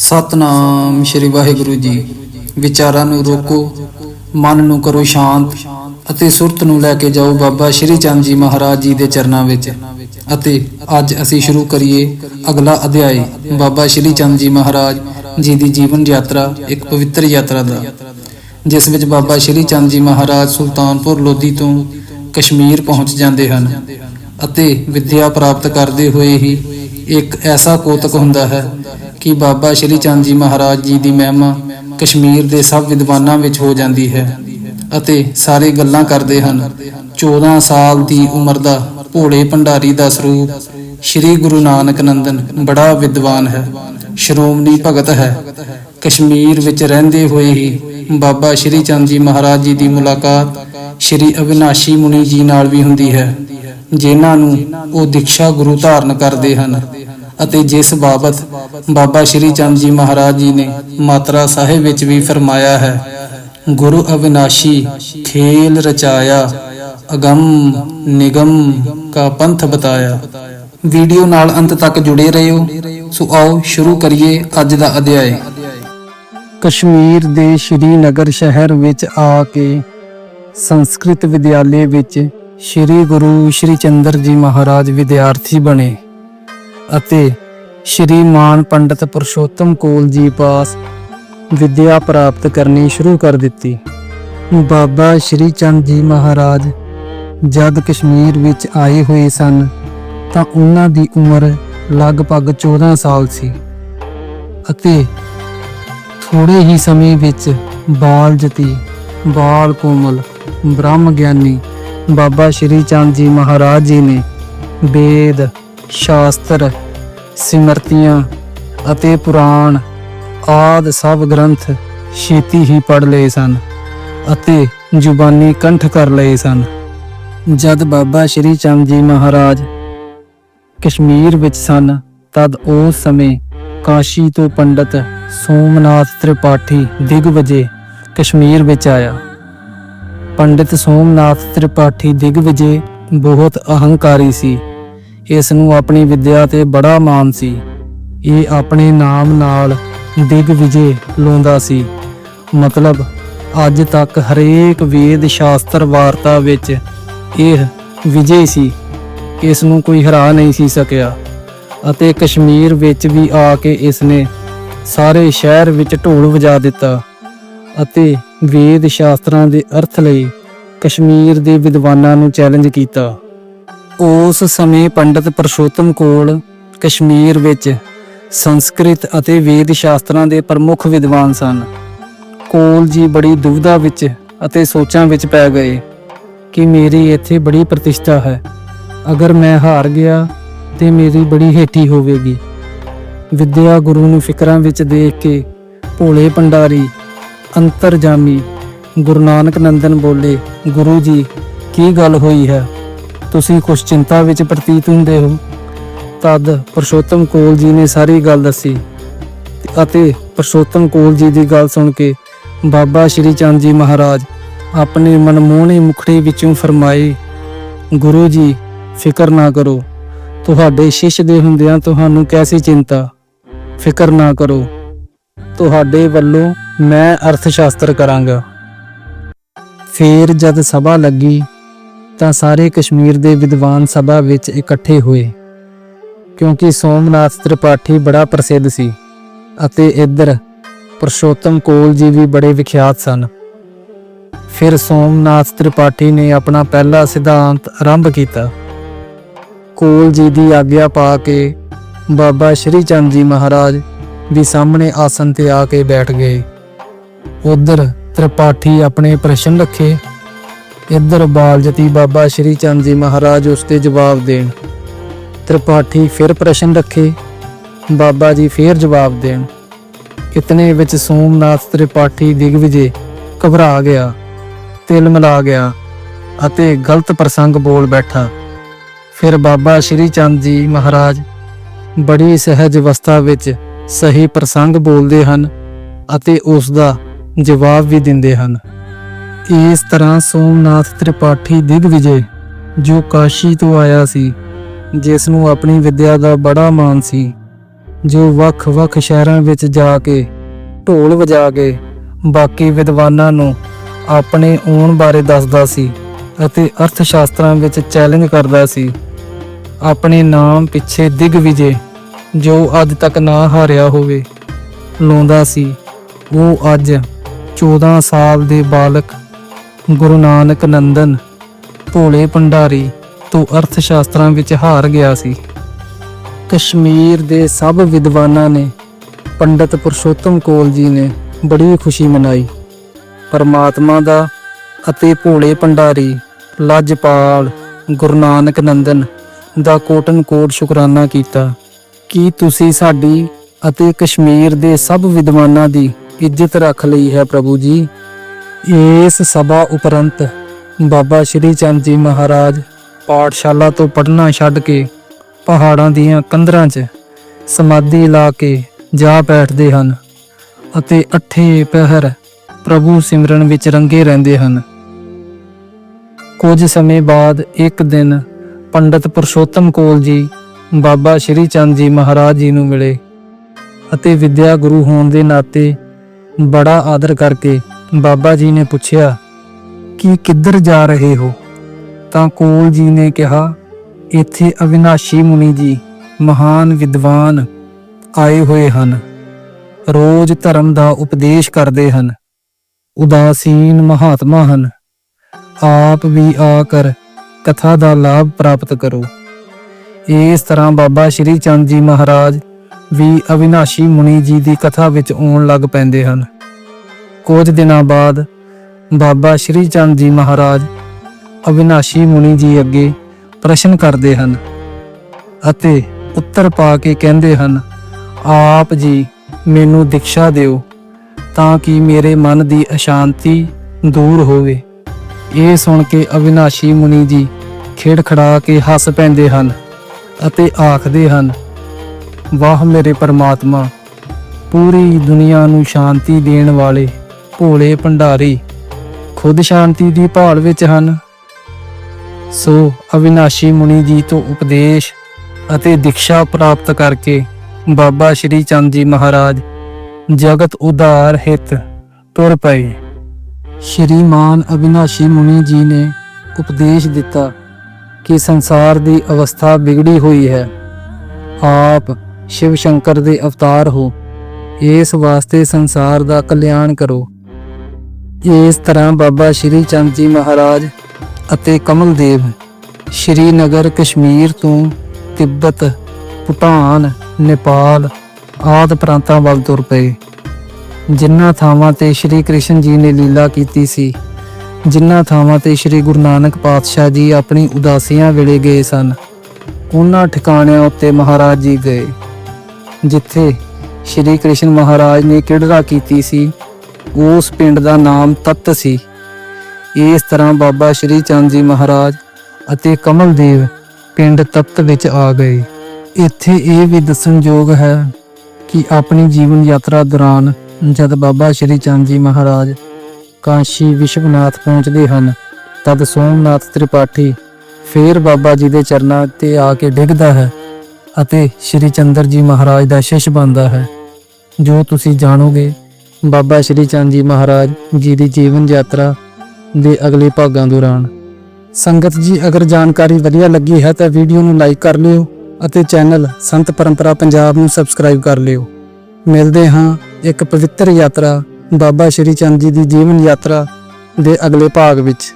ਸਤਨਾਮ ਸ਼੍ਰੀ ਵਾਹਿਗੁਰੂ ਜੀ। ਵਿਚਾਰਾਂ ਨੂੰ ਰੋਕੋ, ਮਨ ਨੂੰ ਕਰੋ ਸ਼ਾਂਤ ਅਤੇ ਸੁਰਤ ਨੂੰ ਲੈ ਕੇ ਜਾਓ ਬਾਬਾ ਸ਼੍ਰੀ ਚੰਦ ਜੀ ਮਹਾਰਾਜ ਜੀ ਦੇ ਚਰਨਾਂ ਵਿੱਚ। ਅਤੇ ਅੱਜ ਅਸੀਂ ਸ਼ੁਰੂ ਕਰੀਏ ਅਗਲਾ ਅਧਿਆਇ ਬਾਬਾ ਸ਼੍ਰੀ ਚੰਦ ਜੀ ਮਹਾਰਾਜ ਜੀ ਦੀ ਜੀਵਨ ਯਾਤਰਾ, ਇੱਕ ਪਵਿੱਤਰ ਯਾਤਰਾ ਦਾ। ਜਿਸ ਵਿੱਚ ਬਾਬਾ ਸ਼੍ਰੀ ਚੰਦ ਜੀ ਮਹਾਰਾਜ ਸੁਲਤਾਨਪੁਰ ਲੋਧੀ ਤੋਂ ਕਸ਼ਮੀਰ ਪਹੁੰਚ ਜਾਂਦੇ ਹਨ। ਅਤੇ ਵਿਦਿਆ ਪ੍ਰਾਪਤ ਕਰਦੇ ਹੋਏ ਹੀ ਇੱਕ ਐਸਾ ਕੋਤਕ ਹੁੰਦਾ ਹੈ ਕਿ ਬਾਬਾ ਸ਼੍ਰੀ ਚੰਦ ਜੀ ਮਹਾਰਾਜ ਜੀ ਦੀ ਮਹਿਮਾ ਕਸ਼ਮੀਰ ਦੇ ਸਭ ਵਿਦਵਾਨਾਂ ਵਿੱਚ ਹੋ ਜਾਂਦੀ ਹੈ ਅਤੇ ਸਾਰੇ ਗੱਲਾਂ ਕਰਦੇ ਹਨ। 14 ਸਾਲ ਦੀ ਉਮਰ ਦਾ ਭੋਲੇ ਭੰਡਾਰੀ ਦਾ ਸਰੂਪ ਸ਼੍ਰੀ ਗੁਰੂ ਨਾਨਕ ਨੰਦਨ ਬੜਾ ਵਿਦਵਾਨ ਹੈ। ਸ਼੍ਰੋਮਣੀ ਭਗਤ ਹੈ। ਕਸ਼ਮੀਰ ਵਿੱਚ ਰਹਿੰਦੇ ਹੋਏ ਹੀ ਬਾਬਾ ਸ਼੍ਰੀ ਚੰਦ ਜੀ ਮਹਾਰਾਜ ਜੀ ਦੀ ਮੁਲਾਕਾਤ ਸ਼੍ਰੀ ਅਵਿਨਾਸ਼ੀ ਮੁਨੀ ਜੀ ਨਾਲ ਵੀ ਹੁੰਦੀ ਹੈ। ਜਿਨ੍ਹਾਂ ਨੂੰ ਉਹ ਦੀਕਸ਼ਾ ਗੁਰੂ ਧਾਰਨ ਕਰਦੇ ਹਨ ਅਤੇ ਜਿਸ ਬਾਬਤ ਬਾਬਾ ਸ਼੍ਰੀ ਚੰਦ ਜੀ ਮਹਾਰਾਜ ਜੀ ਨੇ ਮਾਤਰਾ ਸਾਹਿਬ ਵਿੱਚ ਵੀ ਫਰਮਾਇਆ ਹੈ, ਗੁਰੂ ਅਵਿਨਾਸ਼ੀ ਖੇਲ ਰਚਾਇਆ, ਅਗੰਮ ਨਿਗਮ ਕਾ ਪੰਥ ਬਤਾਇਆ। ਵੀਡੀਓ ਨਾਲ ਅੰਤ ਤੱਕ ਜੁੜੇ ਰਹਿਓ ਸੋ ਆਓ ਸ਼ੁਰੂ ਕਰੀਏ ਅੱਜ ਦਾ ਅਧਿਆਇ। ਕਸ਼ਮੀਰ ਦੇ ਸ਼੍ਰੀਨਗਰ ਸ਼ਹਿਰ ਵਿੱਚ ਆ ਕੇ ਸੰਸਕ੍ਰਿਤ ਵਿਦਿਆਲੇ ਵਿੱਚ ਸ੍ਰੀ ਗੁਰੂ ਸ਼੍ਰੀ ਚੰਦਰ ਜੀ ਮਹਾਰਾਜ ਵਿਦਿਆਰਥੀ ਬਣੇ ਅਤੇ ਸ਼੍ਰੀ ਮਾਨ ਪੰਡਤ ਪੁਰਸ਼ੋਤਮ ਕੋਲ ਜੀ ਪਾਸ ਵਿਦਿਆ ਪ੍ਰਾਪਤ ਕਰਨੀ ਸ਼ੁਰੂ ਕਰ ਦਿੱਤੀ। ਬਾਬਾ ਸ਼੍ਰੀ ਚੰਦ ਜੀ ਮਹਾਰਾਜ ਜਦ ਕਸ਼ਮੀਰ ਵਿੱਚ ਆਏ ਹੋਏ ਸਨ ਤਾਂ ਉਹਨਾਂ ਦੀ ਉਮਰ ਲਗਭਗ 14 ਸਾਲ ਸੀ ਅਤੇ ਥੋੜੇ ਹੀ ਸਮੇਂ ਵਿੱਚ ਬਾਲ ਜਤੀ ਬਾਲ ਕੋਮਲ ਬ੍ਰਹਮ ਗਿਆਨੀ ਬਾਬਾ ਸ਼੍ਰੀ ਚੰਦ ਜੀ ਮਹਾਰਾਜ ਜੀ ਨੇ ਵੇਦ, ਸ਼ਾਸਤਰ, ਸਿਮਰਤੀਆਂ ਅਤੇ ਪੁਰਾਣ ਆਦ ਸਭ ਗ੍ਰੰਥ ਛੇਤੀ ਹੀ ਪੜ ਲਏ ਸਨ ਅਤੇ ਜ਼ੁਬਾਨੀ ਕੰਠ ਕਰ ਲਏ ਸਨ। ਜਦ ਬਾਬਾ ਸ਼੍ਰੀ ਚੰਦ ਜੀ ਮਹਾਰਾਜ ਕਸ਼ਮੀਰ ਵਿੱਚ ਸਨ, ਤਦ ਉਸ ਸਮੇਂ ਕਾਸ਼ੀ ਤੋਂ ਪੰਡਤ ਸੋਮਨਾਥ ਤ੍ਰਿਪਾਠੀ ਦਿਗਵਜੇ ਕਸ਼ਮੀਰ ਵਿੱਚ ਆਇਆ। ਪੰਡਿਤ ਸੋਮਨਾਥ ਤ੍ਰਿਪਾਠੀ ਦਿਗਵਜੇ ਬਹੁਤ ਅਹੰਕਾਰੀ ਸੀ। ਇਸ ਨੂੰ ਆਪਣੀ ਵਿੱਦਿਆ ਤੇ ਬੜਾ ਮਾਣ ਸੀ। ਇਹ ਆਪਣੇ ਨਾਮ ਨਾਲ ਦਿਗਵਿਜੇ ਲਾਉਂਦਾ ਸੀ। ਮਤਲਬ ਅੱਜ ਤੱਕ ਹਰੇਕ ਵੇਦ ਸ਼ਾਸਤਰ ਵਾਰਤਾ ਵਿੱਚ ਇਹ ਵਿਜੇ ਸੀ। ਇਸ ਨੂੰ ਕੋਈ ਹਰਾ ਨਹੀਂ ਸੀ ਸਕਿਆ ਅਤੇ ਕਸ਼ਮੀਰ ਵਿੱਚ ਵੀ ਆ ਕੇ ਇਸ ਨੇ ਸਾਰੇ ਸ਼ਹਿਰ ਵਿੱਚ ਢੋਲ ਵਜਾ ਦਿੱਤਾ ਅਤੇ ਵੇਦ ਸ਼ਾਸਤਰਾਂ ਦੇ ਅਰਥ ਲਈ ਕਸ਼ਮੀਰ ਦੇ ਵਿਦਵਾਨਾਂ ਨੂੰ ਚੈਲੰਜ ਕੀਤਾ। ਉਸ ਸਮੇਂ ਪੰਡਤ ਪਰਸ਼ੋਤਮ ਕੋਲ ਕਸ਼ਮੀਰ ਵਿੱਚ ਸੰਸਕ੍ਰਿਤ ਅਤੇ ਵੇਦ ਸ਼ਾਸਤਰਾਂ ਦੇ ਪ੍ਰਮੁੱਖ ਵਿਦਵਾਨ ਸਨ। ਕੋਲ ਜੀ ਬੜੀ ਦੁਵਿਧਾ ਵਿੱਚ ਅਤੇ ਸੋਚਾਂ ਵਿੱਚ ਪੈ ਗਏ ਕਿ ਮੇਰੀ ਇੱਥੇ ਬੜੀ ਪ੍ਰਤਿਸ਼ਠਾ ਹੈ। ਅਗਰ ਮੈਂ ਹਾਰ ਗਿਆ, ਤੇ ਮੇਰੀ ਬੜੀ ਹੇਠੀ ਹੋਵੇਗੀ। ਵਿਦਿਆ ਗੁਰੂ ਨੂੰ ਫਿਕਰਾਂ ਵਿੱਚ ਦੇਖ ਕੇ ਭੋਲੇ ਭੰਡਾਰੀ ਅੰਤਰਜਾਮੀ। ਗੁਰੂ ਨਾਨਕ ਨੰਦਨ ਬੋਲੇ, ਗੁਰੂ ਜੀ, ਕੀ ਗੱਲ ਹੋਈ ਹੈ? ਤੁਸੀਂ ਕੁਝ ਚਿੰਤਾ ਵਿੱਚ ਪ੍ਰਤੀਤ ਹੁੰਦੇ ਹੋ? ਤਦ ਪਰਸ਼ੋਤਮ ਕੋਲ ਜੀ ਨੇ ਸਾਰੀ ਗੱਲ ਦੱਸੀ ਅਤੇ ਪਰਸ਼ੋਤਮ ਕੋਲ ਜੀ ਦੀ ਗੱਲ ਸੁਣ ਕੇ ਬਾਬਾ ਸ਼੍ਰੀ ਚੰਦ ਜੀ ਮਹਾਰਾਜ ਆਪਣੇ ਮਨਮੋਹਣੇ ਮੁਖੜੇ ਵਿੱਚੋਂ ਫਰਮਾਏ, ਗੁਰੂ ਜੀ, ਫਿਕਰ ਨਾ ਕਰੋ। ਤੁਹਾਡੇ ਸ਼ਿਸ਼ ਦੇ ਹੁੰਦਿਆਂ ਤੁਹਾਨੂੰ ਕੈਸੀ ਚਿੰਤਾ? ਫਿਕਰ ਨਾ ਕਰੋ। ਤੁਹਾਡੇ ਵੱਲੋਂ ਮੈਂ ਅਰਥ ਸ਼ਾਸਤਰ ਕਰਾਂਗਾ। ਫੇਰ ਜਦ ਸਭਾ ਲੱਗੀ, ਤਾਂ ਸਾਰੇ ਕਸ਼ਮੀਰ ਦੇ ਵਿਦਵਾਨ ਸਭਾ ਵਿੱਚ ਇਕੱਠੇ ਹੋਏ, ਕਿਉਂਕਿ ਸੋਮਨਾਥ ਤ੍ਰਿਪਾਠੀ ਬੜਾ ਪ੍ਰਸਿੱਧ ਸੀ ਅਤੇ ਇੱਧਰ ਪਰਸ਼ੋਤਮ ਕੋਲ ਜੀ ਵੀ ਬੜੇ ਵਿਖਿਆਤ ਸਨ। ਫਿਰ ਸੋਮਨਾਥ ਤ੍ਰਿਪਾਠੀ ਨੇ ਆਪਣਾ ਪਹਿਲਾ ਸਿਧਾਂਤ ਆਰੰਭ ਕੀਤਾ। ਕੋਲ ਜੀ ਦੀ ਆਗਿਆ ਪਾ ਕੇ ਬਾਬਾ ਸ਼੍ਰੀ ਚੰਦ ਜੀ ਮਹਾਰਾਜ ਵੀ ਸਾਹਮਣੇ ਆਸਨ ਤੇ ਆ ਕੇ ਬੈਠ ਗਏ। ਉਧਰ ਤ੍ਰਿਪਾਠੀ ਆਪਣੇ ਪ੍ਰਸ਼ਨ ਰੱਖੇ। ਇੱਧਰ ਬਾਲਜਤੀ ਬਾਬਾ ਸ਼੍ਰੀ ਚੰਦ ਜੀ ਮਹਾਰਾਜ ਉਸ ਤੇ ਜਵਾਬ ਦੇਣ। ਤ੍ਰਿਪਾਠੀ ਫਿਰ ਪ੍ਰਸ਼ਨ ਰੱਖੇ। ਬਾਬਾ ਜੀ ਫਿਰ ਜਵਾਬ ਦੇਣ। ਇਤਨੇ ਵਿੱਚ ਸੋਮਨਾਥ ਤ੍ਰਿਪਾਠੀ ਦਿਗਵਿਜੇ ਘਬਰਾ ਗਿਆ, ਤਿਲ ਮਿਲਾ ਗਿਆ ਅਤੇ ਗਲਤ ਪ੍ਰਸੰਗ ਬੋਲ ਬੈਠਾ। ਫਿਰ ਬਾਬਾ ਸ਼੍ਰੀ ਚੰਦ ਜੀ ਮਹਾਰਾਜ ਬੜੀ ਸਹਿਜ ਅਵਸਥਾ ਵਿੱਚ ਸਹੀ ਪ੍ਰਸੰਗ ਬੋਲਦੇ ਹਨ ਅਤੇ ਉਸ ਦਾ ਜਵਾਬ ਵੀ ਦਿੰਦੇ ਹਨ। ਇਸ ਤਰ੍ਹਾਂ ਸੋਮਨਾਥ ਤ੍ਰਿਪਾਠੀ ਦਿਗਵਿਜੇ ਜੋ ਕਾਸ਼ੀ ਤੋਂ ਆਇਆ ਸੀ ਜਿਸ ਨੂੰ ਆਪਣੀ ਵਿੱਦਿਆ ਦਾ ਬੜਾ ਮਾਣ ਸੀ, ਜੋ ਵੱਖ-ਵੱਖ ਸ਼ਹਿਰਾਂ ਵਿੱਚ ਜਾ ਕੇ, ਢੋਲ ਵਜਾ ਕੇ, ਬਾਕੀ ਵਿਦਵਾਨਾਂ ਨੂੰ ਆਪਣੇ ਆਉਣ ਬਾਰੇ ਦੱਸਦਾ ਸੀ ਅਤੇ ਅਰਥ ਸ਼ਾਸਤਰਾਂ ਵਿੱਚ ਚੈਲੰਜ ਕਰਦਾ ਸੀ। ਆਪਣੇ ਨਾਮ ਪਿੱਛੇ ਦਿਗਵਿਜੇ ਜੋ ਅੱਜ ਤੱਕ ਨਾ ਹਾਰਿਆ ਹੋਵੇ ਲਾਉਂਦਾ ਸੀ, ਉਹ ਅੱਜ 14 ਸਾਲ ਦੇ ਬਾਲਕ ਗੁਰੂ ਨਾਨਕ ਨੰਦਨ ਭੋਲੇ ਭੰਡਾਰੀ ਤੋਂ ਅਰਥ ਸ਼ਾਸਤਰਾਂ ਵਿੱਚ ਹਾਰ ਗਿਆ ਸੀ। ਕਸ਼ਮੀਰ ਦੇ ਸਭ ਵਿਦਵਾਨਾਂ ਨੇ ਪੰਡਤ ਪੁਰਸ਼ੋਤਮ ਕੋਲ ਜੀ ਨੇ ਬੜੀ ਖੁਸ਼ੀ ਮਨਾਈ। ਪਰਮਾਤਮਾ ਦਾ ਅਤੇ ਭੋਲੇ ਭੰਡਾਰੀ ਲੱਜਪਾਲ ਗੁਰੂ ਨਾਨਕ ਨੰਦਨ ਦਾ ਕੋਟਨ ਕੋਟ ਸ਼ੁਕਰਾਨਾ ਕੀਤਾ। ਕੀ ਤੁਸੀਂ ਸਾਡੀ ਅਤੇ ਕਸ਼ਮੀਰ ਦੇ ਸਭ ਵਿਦਵਾਨਾਂ ਦੀ ਇੱਜ਼ਤ ਰੱਖ ਲਈ ਹੈ ਪ੍ਰਭੂ ਜੀ। ਇਸ ਸਭਾ ਉਪਰੰਤ ਬਾਬਾ ਸ਼੍ਰੀ ਚੰਦ ਜੀ ਮਹਾਰਾਜ ਪਾਠਸ਼ਾਲਾ ਤੋਂ ਪੜ੍ਹਨਾ ਛੱਡ ਕੇ ਪਹਾੜਾਂ ਦੀਆਂ ਕੰਧਰਾਂ 'ਚ ਸਮਾਧੀ ਲਾ ਕੇ ਜਾ ਬੈਠਦੇ ਹਨ ਅਤੇ ਅੱਠੇ ਪਹਿਰ ਪ੍ਰਭੂ ਸਿਮਰਨ ਵਿੱਚ ਰੰਗੇ ਰਹਿੰਦੇ ਹਨ। ਕੁਝ ਸਮੇਂ ਬਾਅਦ ਇੱਕ ਦਿਨ ਪੰਡਤ ਪੁਰਸ਼ੋਤਮ ਕੋਲ ਜੀ ਬਾਬਾ ਸ਼੍ਰੀ ਚੰਦ ਜੀ ਮਹਾਰਾਜ ਜੀ ਨੂੰ ਮਿਲੇ ਅਤੇ ਵਿਦਿਆ ਗੁਰੂ ਹੋਣ ਦੇ ਨਾਤੇ ਬੜਾ ਆਦਰ ਕਰਕੇ ਬਾਬਾ ਜੀ ਨੇ ਪੁੱਛਿਆ, ਕਿ ਕਿੱਧਰ ਜਾ ਰਹੇ ਹੋ? ਤਾਂ ਕੋਲ ਜੀ ਨੇ ਕਿਹਾ, ਇੱਥੇ ਅਵਿਨਾਸ਼ੀ ਮੁਨੀ ਜੀ ਮਹਾਨ ਵਿਦਵਾਨ ਆਏ ਹੋਏ ਹਨ। ਰੋਜ਼ ਧਰਮ ਦਾ ਉਪਦੇਸ਼ ਕਰਦੇ ਹਨ। ਉਦਾਸੀਨ ਮਹਾਤਮਾ ਹਨ। ਆਪ ਵੀ ਆ ਕਰ ਕਥਾ ਦਾ ਲਾਭ ਪ੍ਰਾਪਤ ਕਰੋ। ਇਸ ਤਰ੍ਹਾਂ ਬਾਬਾ ਸ਼੍ਰੀ ਚੰਦ ਜੀ ਮਹਾਰਾਜ ਵੀ ਅਵਿਨਾਸ਼ੀ ਮੁਨੀ ਜੀ ਦੀ ਕਥਾ ਵਿੱਚ ਆਉਣ ਲੱਗ ਪੈਂਦੇ ਹਨ। ਕੁਝ ਦਿਨਾਂ ਬਾਅਦ ਬਾਬਾ ਸ਼੍ਰੀ ਚੰਦ ਜੀ ਮਹਾਰਾਜ ਅਵਿਨਾਸ਼ੀ ਮੁਨੀ ਜੀ ਅੱਗੇ ਪ੍ਰਸ਼ਨ ਕਰਦੇ ਹਨ ਅਤੇ ਉੱਤਰ ਪਾ ਕੇ ਕਹਿੰਦੇ ਹਨ, ਆਪ ਜੀ, ਮੈਨੂੰ ਦੀਕਸ਼ਾ ਦਿਓ ਤਾਂ ਕਿ ਮੇਰੇ ਮਨ ਦੀ ਅਸ਼ਾਂਤੀ ਦੂਰ ਹੋਵੇ। ਇਹ ਸੁਣ ਕੇ ਅਵਿਨਾਸ਼ੀ ਮੁਨੀ ਜੀ ਖੇੜਖੜਾ ਕੇ ਹੱਸ ਪੈਂਦੇ ਹਨ ਅਤੇ ਆਖਦੇ ਹਨ ਵਾਹ ਮੇਰੇ ਪਰਮਾਤਮਾ, ਪੂਰੀ ਦੁਨੀਆ ਨੂੰ ਸ਼ਾਂਤੀ ਦੇਣ ਵਾਲੇ ਭੋਲੇ ਭੰਡਾਰੀ, ਖੁਦ ਸ਼ਾਂਤੀ ਦੀ ਭਾਲ ਵਿੱਚ ਹਨ। ਸੋ ਅਵਿਨਾਸ਼ੀ ਮੁਨੀ ਜੀ ਤੋਂ ਉਪਦੇਸ਼ ਅਤੇ ਦੀਕਸ਼ਾ ਪ੍ਰਾਪਤ ਕਰਕੇ ਬਾਬਾ ਸ਼੍ਰੀ ਚੰਦ ਜੀ ਮਹਾਰਾਜ ਜਗਤ ਉਧਾਰ ਹਿਤ ਤੁਰ ਪਏ। ਸ਼੍ਰੀਮਾਨ ਅਵਿਨਾਸ਼ੀ ਮੁਨੀ ਜੀ ਨੇ ਉਪਦੇਸ਼ ਦਿੱਤਾ ਕਿ ਸੰਸਾਰ ਦੀ ਅਵਸਥਾ ਵਿਗੜੀ ਹੋਈ ਹੈ। ਆਪ ਸ਼ਿਵ ਸ਼ੰਕਰ ਦੇ ਅਵਤਾਰ ਹੋ, ਇਸ ਵਾਸਤੇ ਸੰਸਾਰ ਦਾ ਕਲਿਆਣ ਕਰੋ। ਇਸ ਤਰ੍ਹਾਂ ਬਾਬਾ ਸ਼੍ਰੀ ਚੰਦ ਜੀ ਮਹਾਰਾਜ ਅਤੇ ਕਮਲਦੇਵ ਸ਼੍ਰੀਨਗਰ ਕਸ਼ਮੀਰ ਤੋਂ ਤਿੱਬਤ, ਭੂਟਾਨ, ਨੇਪਾਲ ਆਦਿ ਪ੍ਰਾਂਤਾਂ ਵੱਲ ਤੁਰ ਪਏ, ਜਿਨ੍ਹਾਂ ਥਾਵਾਂ ਤੇ ਸ਼੍ਰੀ ਕ੍ਰਿਸ਼ਨ ਜੀ ਨੇ ਲੀਲਾ ਕੀਤੀ ਸੀ, ਜਿਨ੍ਹਾਂ ਥਾਵਾਂ ਤੇ ਸ਼੍ਰੀ ਗੁਰੂ ਨਾਨਕ ਪਾਤਸ਼ਾਹ ਜੀ ਆਪਣੀ ਉਦਾਸੀਆਂ ਵੇਲੇ ਗਏ ਸਨ। ਉਹਨਾਂ ਠਿਕਾਣਿਆਂ ਉੱਤੇ ਮਹਾਰਾਜ ਜੀ ਗਏ। ਜਿੱਥੇ ਸ਼੍ਰੀ ਕ੍ਰਿਸ਼ਨ ਮਹਾਰਾਜ ਨੇ ਕਿਹੜਾ ਕੀਤੀ ਸੀ, ਉਸ ਪਿੰਡ ਦਾ ਨਾਮ ਤਤ ਸੀ। ਇਸ ਤਰ੍ਹਾਂ ਬਾਬਾ ਸ਼੍ਰੀ ਚੰਦ ਜੀ ਮਹਾਰਾਜ ਅਤੇ ਕਮਲਦੇਵ ਪਿੰਡ ਤਪਤ ਵਿੱਚ ਆ ਗਏ। ਇੱਥੇ ਇਹ ਵੀ ਦੱਸਣਯੋਗ ਹੈ ਕਿ ਆਪਣੀ ਜੀਵਨ ਯਾਤਰਾ ਦੌਰਾਨ ਜਦ ਬਾਬਾ ਸ਼੍ਰੀ ਚੰਦ ਜੀ ਮਹਾਰਾਜ ਕਾਂਸ਼ੀ ਵਿਸ਼ਵਨਾਥ ਪਹੁੰਚਦੇ ਹਨ, ਤਦ ਸੋਮਨਾਥ ਤ੍ਰਿਪਾਠੀ ਫੇਰ ਬਾਬਾ ਜੀ ਦੇ ਚਰਨਾਂ ਤੇ ਆ ਕੇ ਡਿੱਗਦਾ ਹੈ। ਅਤੇ ਸ਼੍ਰੀ ਚੰਦਰ ਜੀ ਮਹਾਰਾਜ ਦਾ ਸ਼ਿਸ਼ ਬਣਦਾ ਹੈ। ਜੋ ਤੁਸੀਂ ਜਾਣੋਗੇ, ਬਾਬਾ ਸ਼੍ਰੀ ਚੰਦ ਜੀ ਮਹਾਰਾਜ ਜੀ ਦੀ ਜੀਵਨ ਯਾਤਰਾ ਦੇ ਅਗਲੇ ਭਾਗਾਂ ਦੌਰਾਨ। ਸੰਗਤ ਜੀ, ਅਗਰ ਜਾਣਕਾਰੀ ਵਧੀਆ ਲੱਗੀ ਹੈ ਤਾਂ ਵੀਡੀਓ ਨੂੰ ਲਾਈਕ ਕਰ ਲਿਓ ਅਤੇ ਚੈਨਲ ਸੰਤ ਪਰੰਪਰਾ ਪੰਜਾਬ ਨੂੰ ਸਬਸਕ੍ਰਾਈਬ ਕਰ ਲਿਓ। ਮਿਲਦੇ ਹਾਂ ਇੱਕ ਪਵਿੱਤਰ ਯਾਤਰਾ ਬਾਬਾ ਸ਼੍ਰੀ ਚੰਦ ਜੀ ਦੀ ਜੀਵਨ ਯਾਤਰਾ ਦੇ ਅਗਲੇ ਭਾਗ ਵਿੱਚ।